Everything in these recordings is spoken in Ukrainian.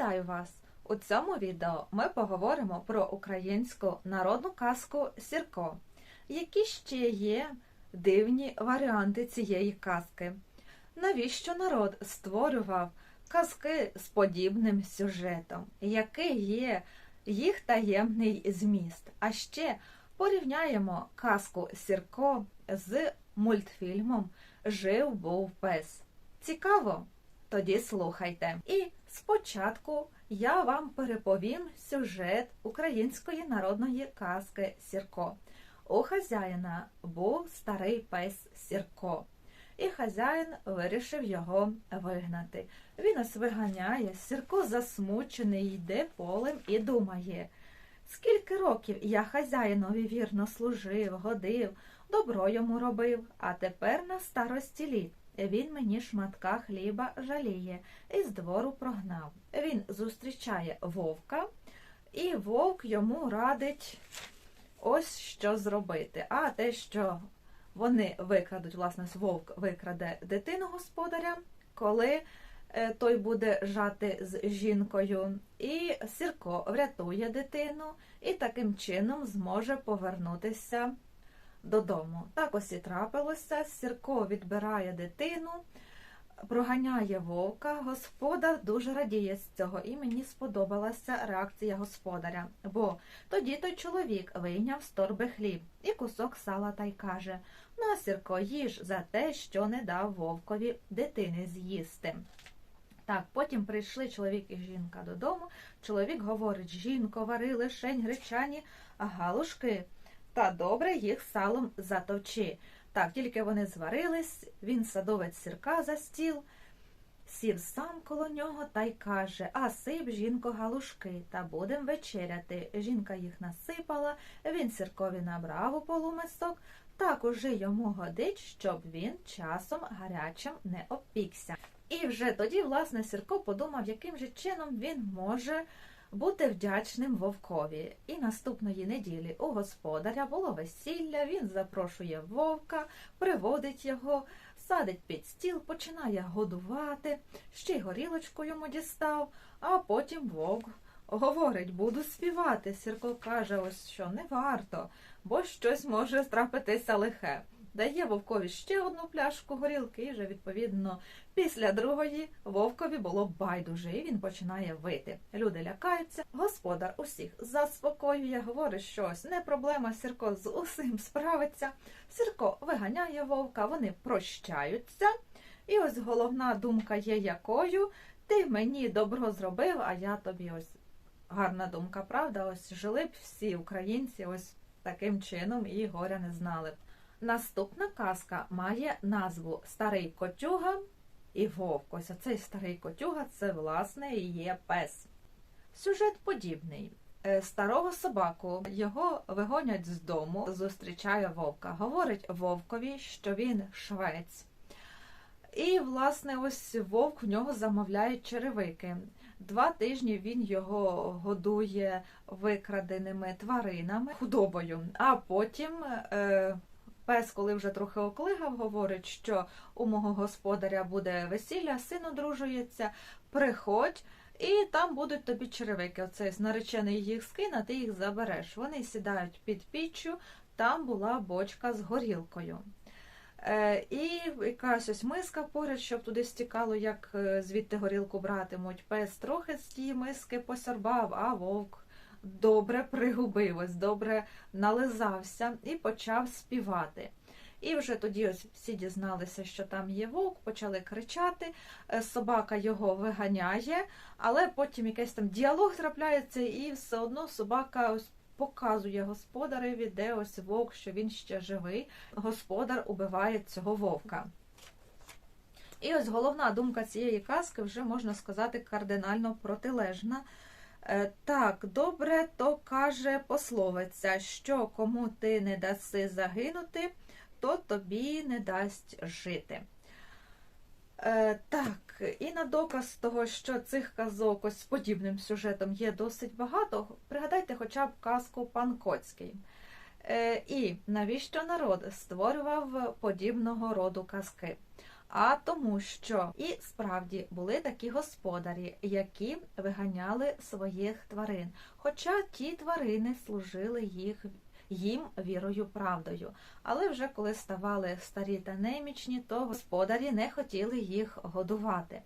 Вітаю вас! У цьому відео ми поговоримо про українську народну казку Сірко. Які ще є дивні варіанти цієї казки? Навіщо народ створював казки з подібним сюжетом? Який є їх таємний зміст? А ще порівняємо казку Сірко з мультфільмом Жив був пес. Цікаво? Тоді слухайте. І спочатку я вам переповім сюжет української народної казки Сірко. У хазяїна був старий пес Сірко, і хазяїн вирішив його вигнати. Він ось виганяє, Сірко засмучений, йде полем і думає. Скільки років я хазяїнові вірно служив, годив, добро йому робив, а тепер на старості літ. Він мені шматка хліба жаліє і з двору прогнав. Він зустрічає вовка, і вовк йому радить ось що зробити. А те, що вони викрадуть, власне, вовк викраде дитину господаря, коли е, той буде жати з жінкою, і Сірко врятує дитину і таким чином зможе повернутися додому. Так ось і трапилося. Сірко відбирає дитину, проганяє вовка. Господар дуже радіє з цього, і мені сподобалася реакція господаря. Бо тоді той чоловік вийняв з торби хліб і кусок сала та й каже На, Сірко, їж за те, що не дав вовкові дитини з'їсти. Так, потім прийшли чоловік і жінка додому. Чоловік говорить жінко, вари лишень гречані, а галушки та добре їх салом затовчи. Так, тільки вони зварились, він садовець сірка за стіл, сів сам коло нього та й каже А сип, жінко, галушки, та будем вечеряти. Жінка їх насипала, він сіркові набрав у полумисок, так уже йому годить, щоб він часом гарячим не опікся. І вже тоді, власне, Сірко подумав, яким же чином він може бути вдячним вовкові. І наступної неділі у господаря було весілля, він запрошує вовка, приводить його, садить під стіл, починає годувати, ще й горілочку йому дістав, а потім вовк говорить, буду співати. Сірко каже, ось що не варто, бо щось може трапитися лихе. Дає вовкові ще одну пляшку горілки, і вже, відповідно, після другої вовкові було байдуже, і він починає вити. Люди лякаються, господар усіх заспокоює, говорить, що ось не проблема, Сірко з усім справиться. Сірко виганяє вовка, вони прощаються. І ось головна думка є якою ти мені добро зробив, а я тобі ось гарна думка, правда? Ось жили б всі українці ось таким чином і горя не знали б. Наступна казка має назву Старий котюга і вовк. Ось оцей старий котюга це, власне, і є пес. Сюжет подібний. Е, Старого собаку його вигонять з дому, зустрічає вовка. Говорить вовкові, що він швець. І, власне, ось вовк в нього замовляє черевики. Два тижні він його годує викраденими тваринами, худобою, а потім. Е, Пес, коли вже трохи оклигав, говорить, що у мого господаря буде весілля, син одружується, приходь, і там будуть тобі черевики. Оцей наречений їх скине, ти їх забереш. Вони сідають під піччю, там була бочка з горілкою. Е, І якась ось миска поряд, щоб туди стікало, як е, звідти горілку братимуть. Пес трохи з тієї миски посорбав, а вовк добре пригубив, ось добре нализався і почав співати. І вже тоді ось всі дізналися, що там є вовк, почали кричати, е, собака його виганяє, але потім якийсь там діалог трапляється, і все одно собака ось показує господареві, де ось вовк, що він ще живий. Господар убиває цього вовка. І ось головна думка цієї казки вже можна сказати кардинально протилежна. Е, так, добре, то каже пословиця, що кому ти не даси загинути, то тобі не дасть жити. Е, Так, і на доказ того, що цих казок ось з подібним сюжетом є досить багато, пригадайте хоча б казку Пан Коцький. Е, І навіщо народ створював подібного роду казки? А тому, що і справді були такі господарі, які виганяли своїх тварин. Хоча ті тварини служили їх їм вірою правдою. Але вже коли ставали старі та немічні, то господарі не хотіли їх годувати.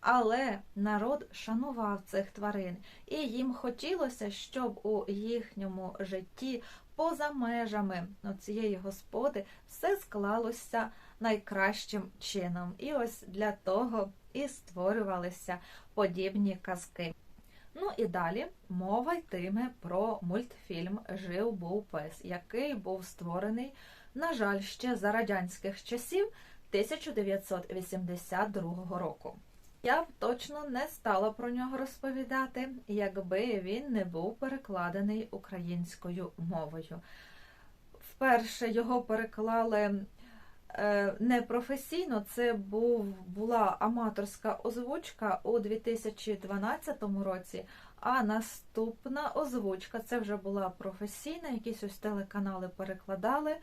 Але народ шанував цих тварин, і їм хотілося, щоб у їхньому житті, поза межами цієї господи, все склалося найкращим чином. І ось для того і створювалися подібні казки. Ну і далі мова йтиме про мультфільм Жив був пес, який був створений, на жаль, ще за радянських часів 1982 року. Я б точно не стала про нього розповідати, якби він не був перекладений українською мовою. Вперше його переклали е, непрофесійно, це був, була аматорська озвучка у 2012 році, а наступна озвучка це вже була професійна, якісь ось телеканали перекладали.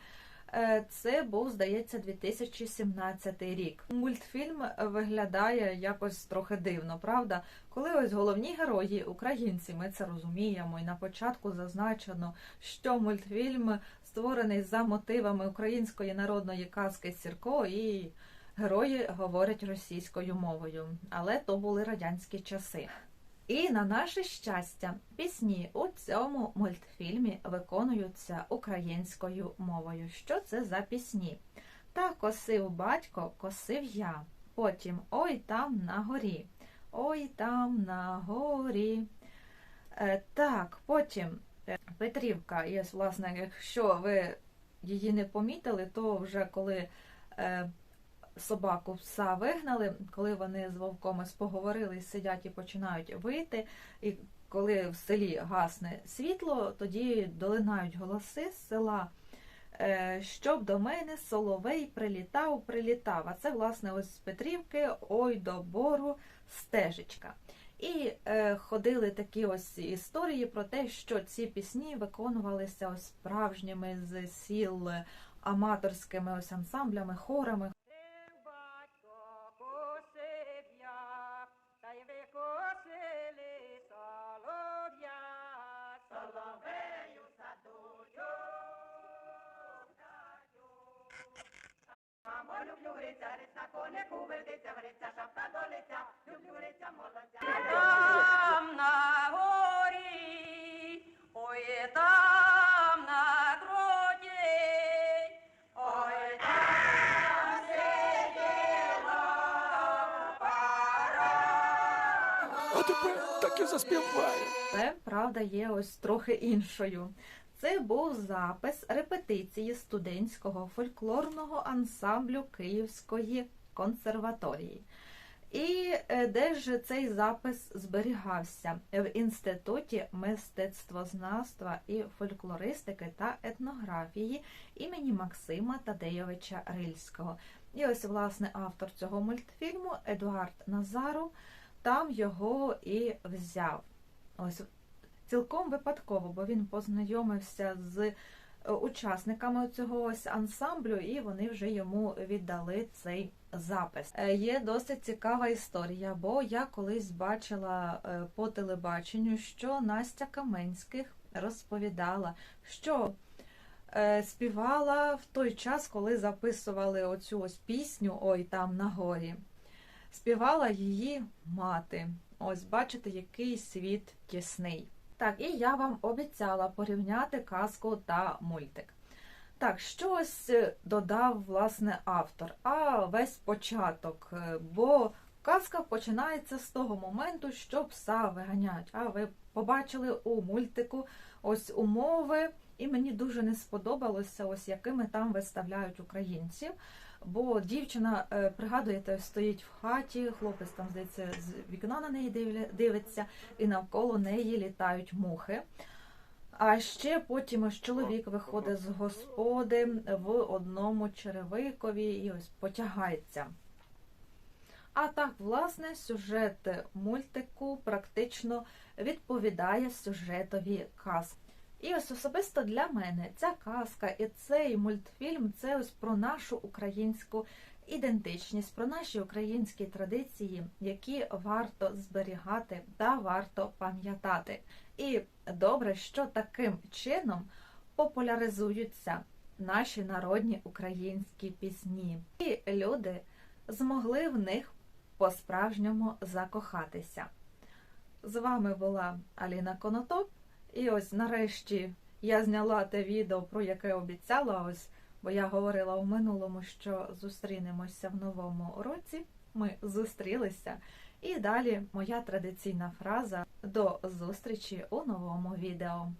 Е, Це був, здається, 2017 рік. Мультфільм виглядає якось трохи дивно, правда? Коли ось головні герої, українці, ми це розуміємо, і на початку зазначено, що мультфільм створений за мотивами української народної казки Сірко, і герої говорять російською мовою. Але то були радянські часи. І на наше щастя, пісні у цьому мультфільмі виконуються українською мовою. Що це за пісні? Та косив батько, косив я. Потім Ой там на горі. Ой там на горі. Е, так, потім е, Петрівка, є, власне, якщо ви її не помітили, то вже коли. Е, собаку пса вигнали, коли вони з вовком поговорили, сидять і починають вийти. І коли в селі гасне світло, тоді долинають голоси з села. е, Щоб до мене соловей прилітав, прилітав. А це, власне, ось з Петрівки, ой до бору стежечка. І е, ходили такі ось історії про те, що ці пісні виконувалися ось справжніми з сіл аматорськими ось ансамблями, хорами. Люблю гриця, гриць на конику, вердиться, гриця, шапка до лиця, люблю гриця, молодця. Там на горі, ой, там на гроді, ой, там сиділа пара. А тепер так і заспіває. Але правда є ось трохи іншою. Це був запис репетиції студентського фольклорного ансамблю Київської консерваторії. І е, де ж цей запис зберігався? В Інституті мистецтвознавства і фольклористики та етнографії імені Максима Тадейовича Рильського. І ось, власне, автор цього мультфільму Едуард Назаров там його і взяв. Ось цілком випадково, бо він познайомився з е, учасниками цього ось ансамблю, і вони вже йому віддали цей запис. Е, Є досить цікава історія, бо я колись бачила е, по телебаченню, що Настя Каменських розповідала, що співала в той час, коли записували оцю ось пісню Ой там на горі. Співала її мати. Ось бачите, який світ тісний. Так, і я вам обіцяла порівняти казку та мультик. Так, щось додав власне автор, а весь початок, е, бо казка починається з того моменту, що пса виганяють. А ви побачили у мультику ось умови, і мені дуже не сподобалося, ось якими там виставляють українців. Бо дівчина, е, пригадуєте, стоїть в хаті, хлопець там, здається, з вікна на неї дивиться, і навколо неї літають мухи. А ще потім ось чоловік виходить з господи в одному черевикові і ось потягається. А так, власне, сюжет мультику практично відповідає сюжетові казки. І ось особисто для мене ця казка і цей мультфільм це ось про нашу українську ідентичність, про наші українські традиції, які варто зберігати та варто пам'ятати. І добре, що таким чином популяризуються наші народні українські пісні, і люди змогли в них по-справжньому закохатися. З вами була Аліна Конотоп, і ось нарешті я зняла те відео, про яке обіцяла. Ось, бо я говорила у минулому, що зустрінемося в новому році. Ми зустрілися. І далі моя традиційна фраза до зустрічі у новому відео.